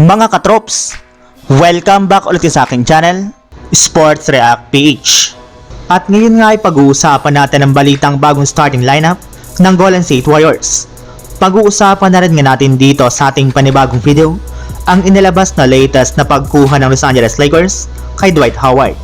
Mga katrops, welcome back ulit sa aking channel, Sports React PH. At ngayon nga ay pag-uusapan natin ang balitang bagong starting lineup ng Golden State Warriors. Pag-uusapan na rin nga natin dito sa ating panibagong video ang inilabas na latest na pagkuha ng Los Angeles Lakers kay Dwight Howard.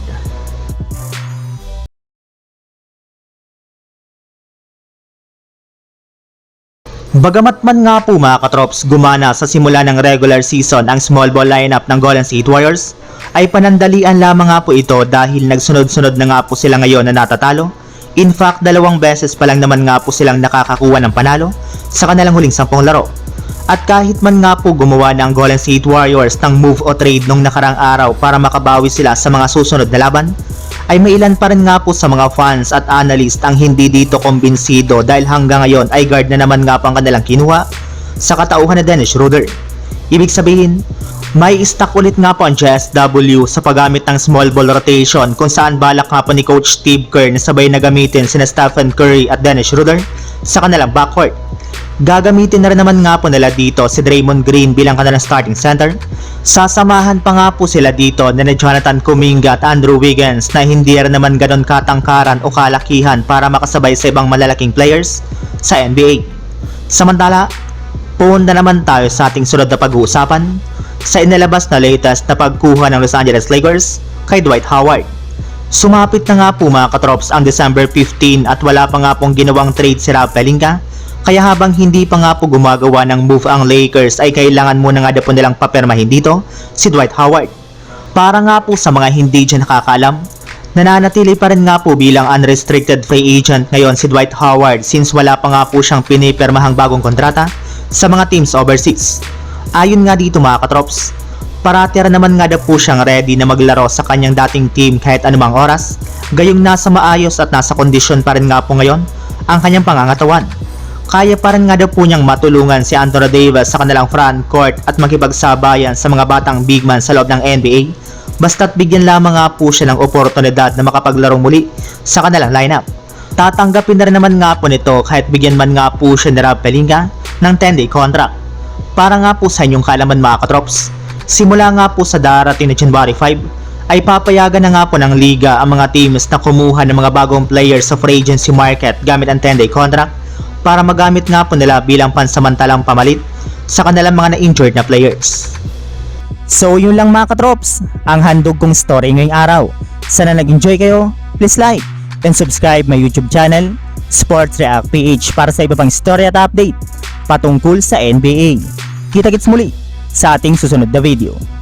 Bagamat man nga po mga katrops gumana sa simula ng regular season ang small ball lineup ng Golden State Warriors, ay panandalian lamang nga po ito dahil nagsunod-sunod na nga po sila ngayon na natatalo. In fact, dalawang beses pa lang naman nga po silang nakakakuha ng panalo sa kanilang huling sampung laro. At kahit man nga po gumawa ng Golden State Warriors ng move o trade nung nakarang araw para makabawi sila sa mga susunod na laban, ay may ilan pa rin nga po sa mga fans at analyst ang hindi dito kumbinsido dahil hanggang ngayon ay guard na naman nga po ang kanilang kinuha sa katauhan ni Dennis Schroeder. Ibig sabihin, may stock ulit nga po ang JSW sa paggamit ng small ball rotation kung saan balak nga po ni Coach Steve Kerr na sabay na gamitin sina Stephen Curry at Dennis Schroeder sa kanilang backcourt. Gagamitin na rin naman nga po nila dito si Draymond Green bilang kanilang starting center. Sasamahan pa nga po sila dito na ni Jonathan Kuminga at Andrew Wiggins na hindi rin naman ganon katangkaran o kalakihan para makasabay sa ibang malalaking players sa NBA. Samantala, punta naman tayo sa ating sunod na pag-uusapan sa inilabas na latest na pagkuha ng Los Angeles Lakers kay Dwight Howard. Sumapit na nga po mga katrops ang December 15 at wala pa nga pong ginawang trade si Rob Pelinka kaya habang hindi pa nga po gumagawa ng move ang Lakers ay kailangan muna nga po nilang papirmahin dito si Dwight Howard. Para nga po sa mga hindi dyan nakakaalam, nananatili pa rin nga po bilang unrestricted free agent ngayon si Dwight Howard since wala pa nga po siyang pinipirmahang bagong kontrata sa mga teams overseas. Ayon nga dito mga katrops, parati rin naman nga daw po siyang ready na maglaro sa kanyang dating team kahit anumang oras, gayong nasa maayos at nasa kondisyon pa rin nga po ngayon ang kanyang pangangatawan kaya pa rin nga daw po niyang matulungan si Anthony Davis sa kanilang front court at makipagsabayan sa mga batang big man sa loob ng NBA basta't bigyan lamang nga po siya ng oportunidad na makapaglarong muli sa kanilang lineup. Tatanggapin na rin naman nga po nito kahit bigyan man nga po siya ni Rob Pelinka ng 10-day contract. Para nga po sa inyong kalaman mga katrops, simula nga po sa darating na January 5, ay papayagan na nga po ng liga ang mga teams na kumuha ng mga bagong players sa free agency market gamit ang 10-day contract para magamit nga po nila bilang pansamantalang pamalit sa kanilang mga na-injured na players. So yun lang mga katrops, ang handog kong story ngayong araw. Sana nag-enjoy kayo, please like and subscribe my YouTube channel, Sports React PH para sa iba pang story at update patungkol sa NBA. Kita-kits muli sa ating susunod na video.